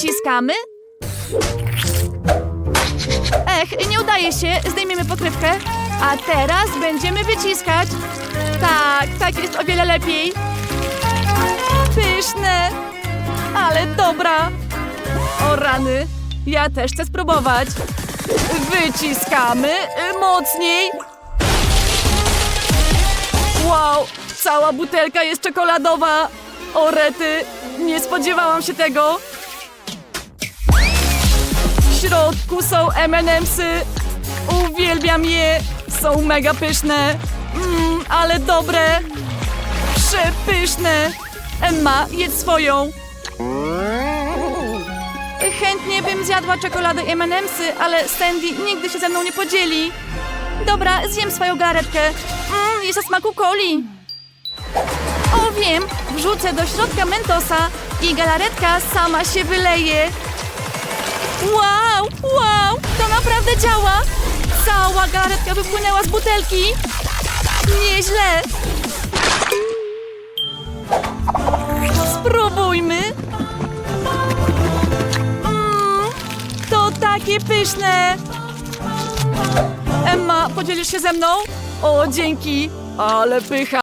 Wyciskamy. Ech, nie udaje się. Zdejmiemy pokrywkę. A teraz będziemy wyciskać. Tak, tak jest o wiele lepiej. Pyszne. Ale dobra. O rany. Ja też chcę spróbować. Wyciskamy mocniej. Wow, cała butelka jest czekoladowa. O rety, nie spodziewałam się tego. Są M&M'sy. Uwielbiam je. Są mega pyszne. Mmm, ale dobre. Przepyszne. Emma, jedz swoją. Chętnie bym zjadła czekoladę i M&M'sy, ale Sandy nigdy się ze mną nie podzieli. Dobra, zjem swoją galaretkę. Mmm, jest o smaku coli. O, wiem, wrzucę do środka mentosa i galaretka sama się wyleje. Wow, wow, to naprawdę działa. Cała galaretka wypłynęła z butelki. Nieźle. Spróbujmy. Mm, to takie pyszne. Emma, podzielisz się ze mną? O, dzięki. Ale pycha.